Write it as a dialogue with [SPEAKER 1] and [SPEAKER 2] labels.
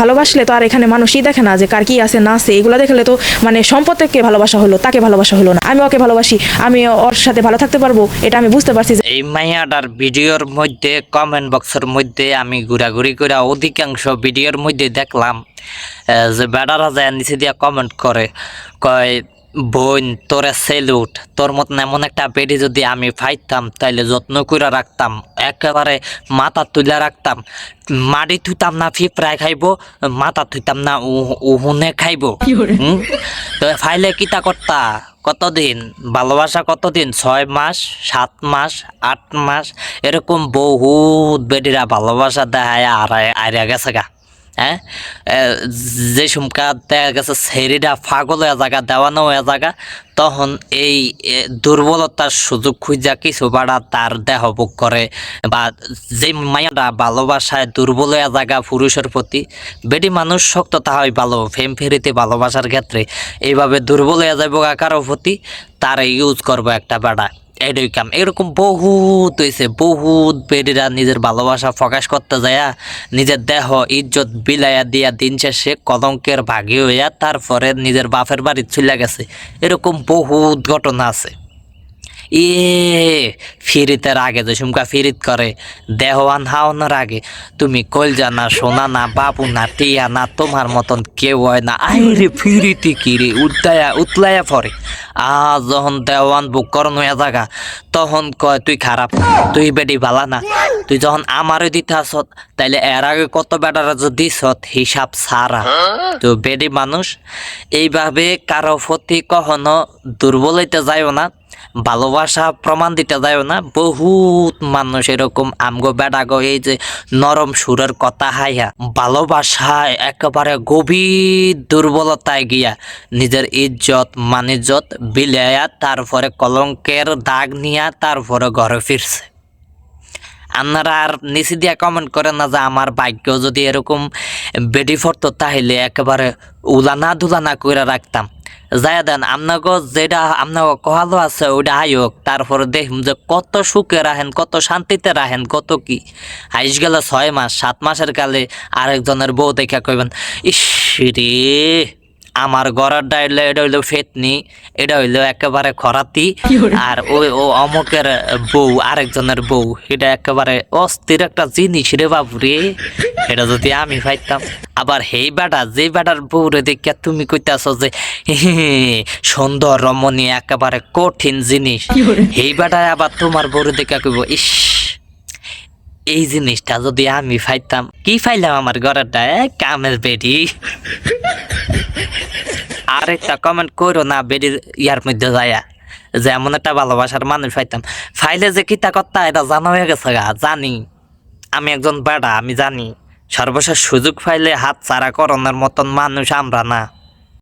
[SPEAKER 1] ভালোবাসলে তো আর এখানে মানুষই দেখে না যে কার কি আছে, না আছে। এগুলো দেখলে তো মানে সম্পদকে ভালোবাসা হলো, তাকে ভালোবাসা হলো না। আমি ওকে ভালোবাসি, আমি ওর সাথে ভালো থাকতে পারব, এটা আমি বুঝতে পারছি
[SPEAKER 2] এই মাইয়াটার ভিডিওর মধ্যে কমেন্ট বক্সের মধ্যে আমি ঘোরাঘুরি করে অধিকাংশ ভিডিওর মধ্যে দেখলাম যে বেড়ারা যায় নিচে দিয়া কমেন্ট করে, কয় বোন তোরে সেলুট। তোর মতন এমন একটা বেডি যদি আমি পাইতাম তাইলে যত্ন করে রাখতাম একেবারে মাথা তুলে রাখতাম। মাটি থুতাম না ফিপড়ায় খাইবো মাথা থুতাম না উহ- উহুনে খাইবো। হুম? তো ফাইলে কিতা করতা? কতদিন? ভালোবাসা কতদিন? ছয় মাস সাত মাস আট মাস? এরকম বহুত বেডিরা ভালোবাসা দেখায় আর আইরা গেছে গা। হ্যাঁ? যে সুমকা দেখা গেছে সেরিটা ফাগল হয়ে জায়গা দেওয়ানো হয়ে জায়গা তখন এই দুর্বলতার সুযোগ খুঁজা কিছু বাড়া তার দেহ ভোগ করে। বা যে মায়াটা ভালোবাসায় দুর্বল হয়ে জায়গা পুরুষের প্রতি, বেটি মানুষ শক্ত হয় ভালো, ফেম ফেরিতে ভালোবাসার ক্ষেত্রে। এইভাবে দুর্বল হয়ে যাব কারও প্রতি, তার ইউজ করব একটা বেড়া। এটাই কাম এরকম বহুত হয়েছে বহুত বেডিরা নিজের ভালোবাসা প্রকাশ করতে যায়া নিজের দেহ, ইজ্জত বিলাইয়া দিয়া দিন শেষে কলঙ্কের ভাগি হইয়া তারপরে নিজের বাপের বাড়ি চলে গেছে। এরকম বহুত ঘটনা আছে। এ, ফিরিতের আগে যে সুমকা ফিরিত করে দেহওয়ান হাওনার আগে তুমি কলজা জানা সোনা না, বাবু না, টিয়া না, তোমার মতন কেউ হয় না। আইরে রে কি রে উতলায়া উতলায়া পরে আ যখন দেওয়ান বুক করন হয়ে জাগা, তখন কয়, তুই খারাপ, তুই বেডি ভালা না। তুই যখন আমারও দিতে আসত তাইলে এর আগে কত বেটারা যদি দিছত হিসাব সারা তো বেডি মানুষ এইভাবে কারও প্রতি কখনো দুর্বল হইতে যায়ও না ভালোবাসা প্রমাণ দিতে যায় না। বহুত মানুষ এরকম আমগো বেড়াগো এই যে নরম সুরের কথা হাইয়া ভালোবাসায় একেবারে গভীর দুর্বলতায় গিয়া নিজের ইজ্জত মানিজ্জত বিলাইয়া তারপরে কলঙ্কের দাগ নিয়া তারপরে ঘরে ফিরছে। আপনারা আর নিচে দিয়া কমেন্ট করেন না যে আমার ভাগ্য যদি এরকম বেডি ফরতো তাহলে একেবারে উলানা ধুলানা করে রাখতাম। যাই দেন আপনাকে যেটা আপনাকে কহালো আছে ওইটা হাইক তারপরে দেখুন যে কত সুখে রাখেন, কত শান্তিতে রাখেন, কত কি। হাইস গেলে ছয় মাস, সাত মাসের কালে আরেকজনের বউ দেখা কইবেন, ইস রে! আমার গড়ার ডাইলে এটা হইল ফেতনি এটা হইল একেবারে খরাতি আর ওই ও অমকের বউ আরেকজনের বউ এটা একেবারে অস্থির একটা জিনিস রে বাবু রে। এটা যদি আমি পাইতাম। আবার হেই বেটা যে বেটার বউ রে দেখিয়া তুমি কইতাছ যে সুন্দর রমণী একেবারে কঠিন জিনিস। হেই বেটায় আবার তোমার বউরে দেখা কইব ইস এই জিনিসটা যদি আমি পাইতাম কি পাইলাম আমার ঘরেরটা কামের বেডি আর একটা কমেন্ট করো না বেরি ইয়ার মধ্যে যায়া যে এমন একটা ভালোবাসার মানুষ পাইতাম ফাইলে যে কিতা কর্তা এটা জানা হয়ে গেছে গা, জানি। আমি একজন বেড়া, আমি জানি। সর্বশেষ সুযোগ ফাইলে হাত ছাড়া করণের মতন মানুষ আমরা না।